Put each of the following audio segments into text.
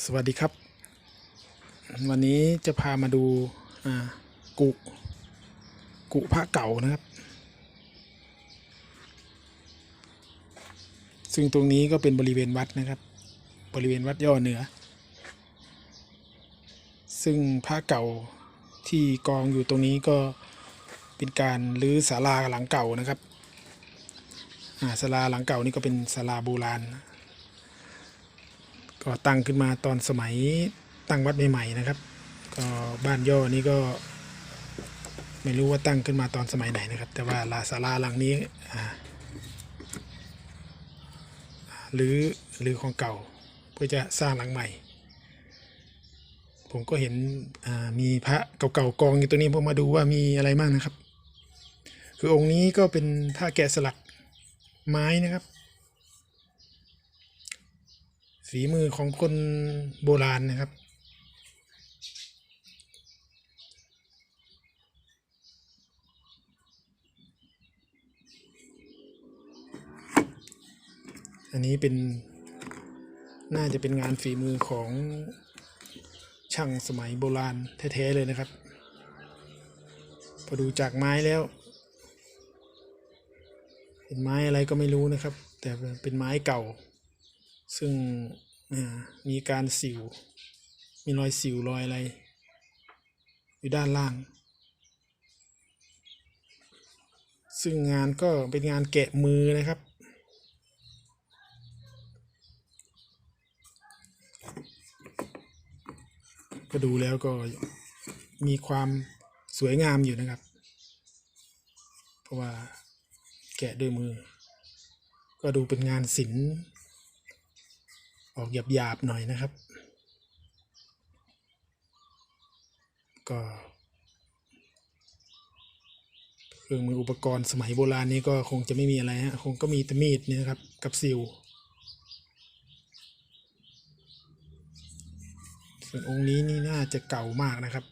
สวัสดีครับ วันนี้จะพามาดูกุกุพระเก่านะครับ ซึ่งตรงนี้ก็เป็นบริเวณวัดนะครับ บริเวณวัดย่อเหนือ ซึ่งพระเก่าที่กองอยู่ตรงนี้ก็เป็นการรื้อศาลาหลังเก่านะครับศาลาหลังเก่านี่ก็เป็นศาลาโบราณ ก็ตั้งขึ้นมาตอนสมัยตั้งวัดใหม่ๆนะครับ ก็บ้านย่อนี่ก็ ไม่รู้ว่าตั้งขึ้นมาตอนสมัยไหนนะครับ แต่ว่าลาศาลาหลังนี้หรือหรือของเก่าเพื่อจะสร้างหลังใหม่ ผมก็เห็นมีพระเก่าๆกองอยู่ตรงนี้ผมมาดูว่ามีอะไรบ้างนะครับ คือองค์นี้ก็เป็นผ้าแกะสลักไม้นะครับ ฝีมือของคนโบราณนะครับ อันนี้เป็นน่าจะเป็นงานฝีมือของช่างสมัยโบราณแท้ๆเลยนะครับ พอดูจากไม้แล้วเป็นไม้อะไรก็ไม่รู้นะครับ แต่เป็นไม้เก่า ซึ่งมีการสิว มีรอยสิวรอยอะไร อยู่ด้านล่าง ซึ่งงานก็เป็นงานแกะมือนะครับ ก็ดูแล้วก็มีความสวยงามอยู่นะครับ เพราะว่าแกะด้วยมือ ก็ดูเป็นงานศิลป์ ออกหยาบๆหน่อยนะครับ ก็เครื่องมืออุปกรณ์สมัยโบราณนี้ก็คงจะไม่มีอะไรฮะคงก็มีแต่มีดเนี่ยนะครับกับซิวส่วนองค์นี้นี่น่าจะเก่ามากนะครับ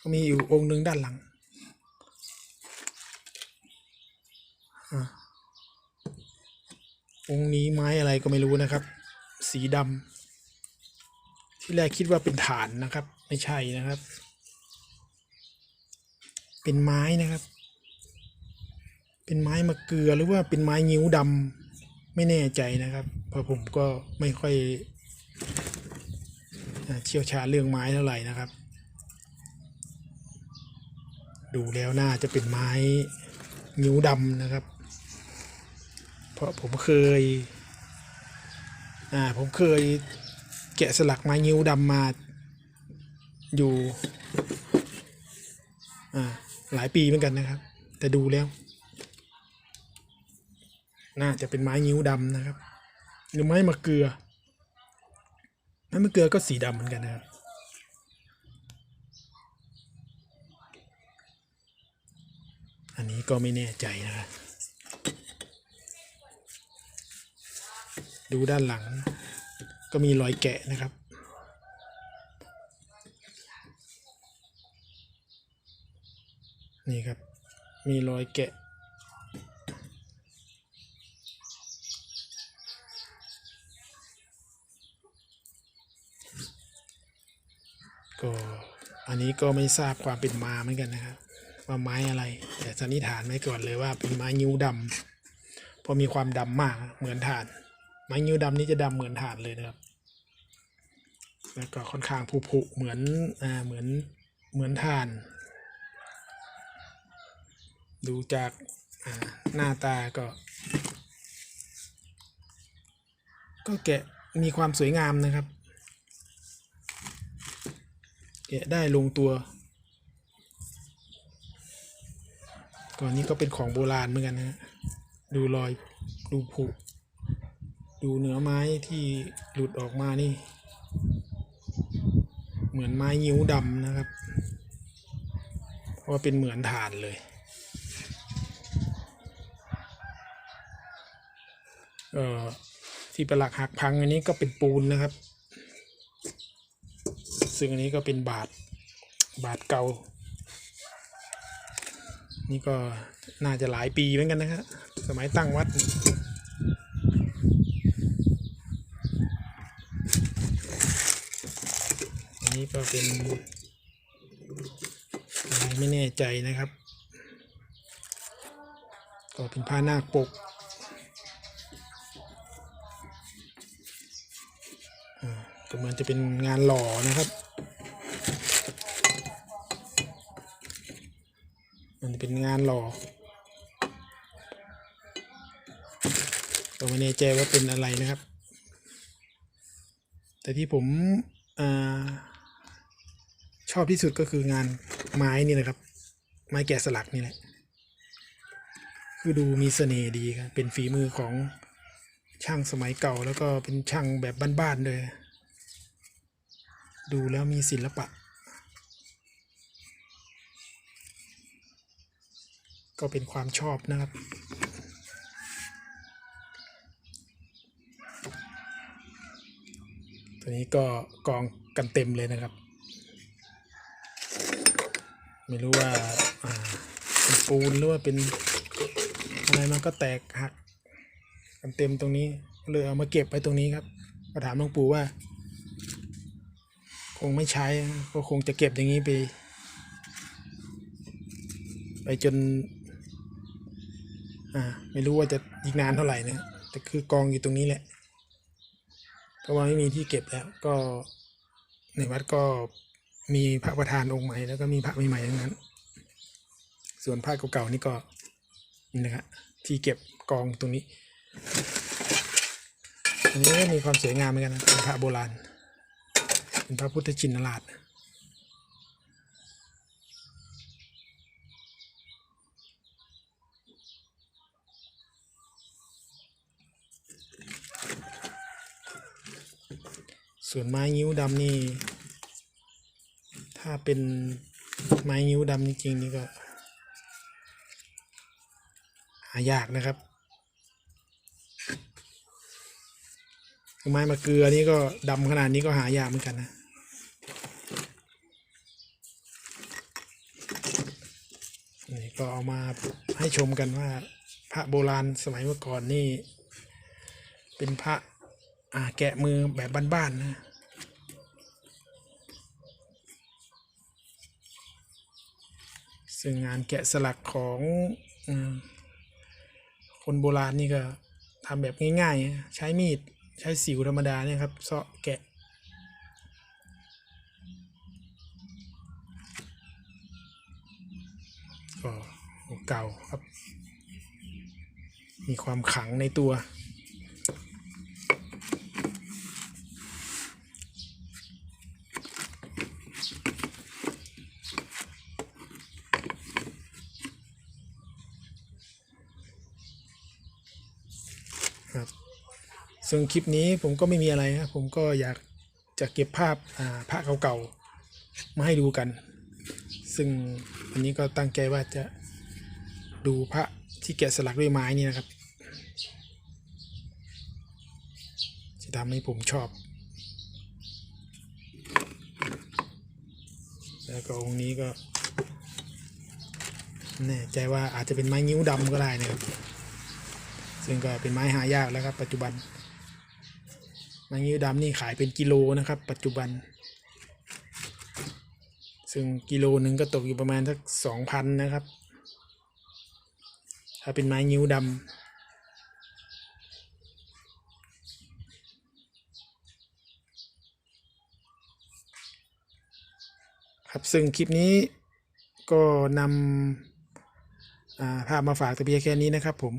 ก็มีอยู่องค์หนึ่งด้านหลังอ่า องค์นี้ไม้อะไรก็ไม่รู้นะครับ สีดำที่แรกคิดว่าเป็นฐานนะครับ ไม่ใช่นะครับ เป็นไม้นะครับ เป็นไม้มะเกลือหรือว่าเป็นไม้งิ้วดำไม่แน่ใจนะครับ เพราะผมก็ไม่ค่อยเชี่ยวชาญเรื่องไม้เท่าไหร่นะครับ ดูแล้วน่าจะเป็นไม้งิ้วดำนะครับ เพราะผมเคย อ่า ผมเคยแกะสลักไม้งิ้วดำมาอยู่ อ่า หลายปีเหมือนกันนะครับ แต่ดูแล้ว น่าจะเป็นไม้งิ้วดำนะครับ หรือไม้มะเกลือ ไม้มะเกลือก็สีดำเหมือนกันนะครับอันนี้ก็ไม่แน่ใจนะครับ ดูด้านหลัง ก็มีรอยแกะนะครับ นี่ครับ มีรอยแกะ ก็อันนี้ก็ไม่ทราบความเป็นมาเหมือนกันนะครับว่าไม้อะไร แต่สันนิษฐานไว้ก่อนเลยว่าเป็นไม้นิ้วดำเพราะมีความดำมากเหมือนถ่าน ไม้นิ้วดำนี่จะดำเหมือนถ่านเลยนะครับ แล้วก็ค่อนข้างผุๆเหมือนอ่าเหมือนเหมือนถ่าน ดูจากอ่าหน้าตาก็ ก็แกะมีความสวยงามนะครับ แกะได้ลงตัวก่อนนี้ก็เป็นของโบราณเหมือนกันนะดูรอยดูผุ ดูเนื้อไม้ที่หลุดออกมานี่ เหมือนไม้ยิ้วดำนะครับ เพราะว่าเป็นเหมือนฐานเลยเอ่อที่ประหลักหักพังอันนี้ก็เป็นปูนนะครับ ซึ่งอันนี้ก็เป็นบาทบาทเก่า นี่ก็น่าจะหลายปีเหมือนกันนะครับสมัยตั้งวัด นี้ก็เป็นอะไรไม่แน่ใจนะครับ ก็เป็นผ้านาคปกอ่าก็เหมือนจะเป็นงานหล่อนะครับมันเป็นงานหล่อก็ไม่แน่ใจว่าเป็นอะไรนะครับ แต่ที่ผมอ่า ชอบที่สุดก็คืองานไม้นี่นะครับ ไม้แกะสลักนี่แหละคือดูมีเสน่ห์ดีครับเป็นฝีมือของช่างสมัยเก่า แล้วก็เป็นช่างแบบบ้านๆด้วยดูแล้วมีศิลปะ ก็เป็นความชอบนะครับตัวนี้ก็กองกันเต็มเลยนะครับ ไม่รู้ว่าเป็นปูนหรือว่าเป็นอะไรมันก็แตกหักกันเต็มตรงนี้ก็เลยเอามาเก็บไว้ตรงนี้ครับ ก็ถามหลวงปู่ว่า คงไม่ใช้ก็คงจะเก็บอย่างนี้ไป ไปจน อ่า ไม่รู้ว่าจะอีกนานเท่าไหร่นะแต่คือกองอยู่ตรงนี้แหละเพราะว่าไม่มีที่เก็บแล้ว ก็ในวัดก็ มีพระประธานองค์ใหม่แล้วก็มีพระใหม่ๆทั้งนั้น ส่วนพระเก่าๆนี่ก็นี่นะครับที่เก็บกองตรงนี้ อันนี้ก็มีความสวยงามเหมือนกันนะเป็นพระโบราณ เป็นพระพุทธชินราชส่วนไม้งิ้วดำนี่ ถ้าเป็นไม้งิ้วดำจริงๆนี่ก็ หายากนะครับ ไม้มะเกลือนี่ก็ดำขนาดนี้ก็หายากเหมือนกันนะนี่ก็เอามาให้ชมกันว่า พระโบราณสมัยเมื่อก่อนนี่ เป็นพระอาแกะมือแบบบ้านๆนะ ซึ่งงานแกะสลักของอคนโบราณนี่ก็ทำแบบง่ายๆ ใช้มีดใช้สิวธรรมดาเนี่ยครับเสาะแกะก็เก่าครับ มีความขลังในตัว ซึ่งคลิปนี้ผมก็ไม่มีอะไรนะผมก็อยากจะเก็บภาพพระเก่าๆมาให้ดูกัน ซึ่งวันนี้ก็ตั้งใจว่าจะดูพระที่แกะสลักด้วยไม้นี่นะครับจะทำให้ผมชอบ แล้วก็องค์นี้ก็แน่ใจว่าอาจจะเป็นไม้นิ้วดำก็ได้นะครับ ซึ่งก็เป็นไม้หายากแล้วครับปัจจุบัน ไม้งิ้วดำนี่ขายเป็นกิโลนะครับ ปัจจุบัน ซึ่งกิโลหนึ่งก็ตกอยู่ประมาณสักสองพันนะครับ ถ้าเป็นไม้งิ้วดำครับซึ่งคลิปนี้ก็นำภาพมาฝากแต่เพียงแค่นี้นะครับผม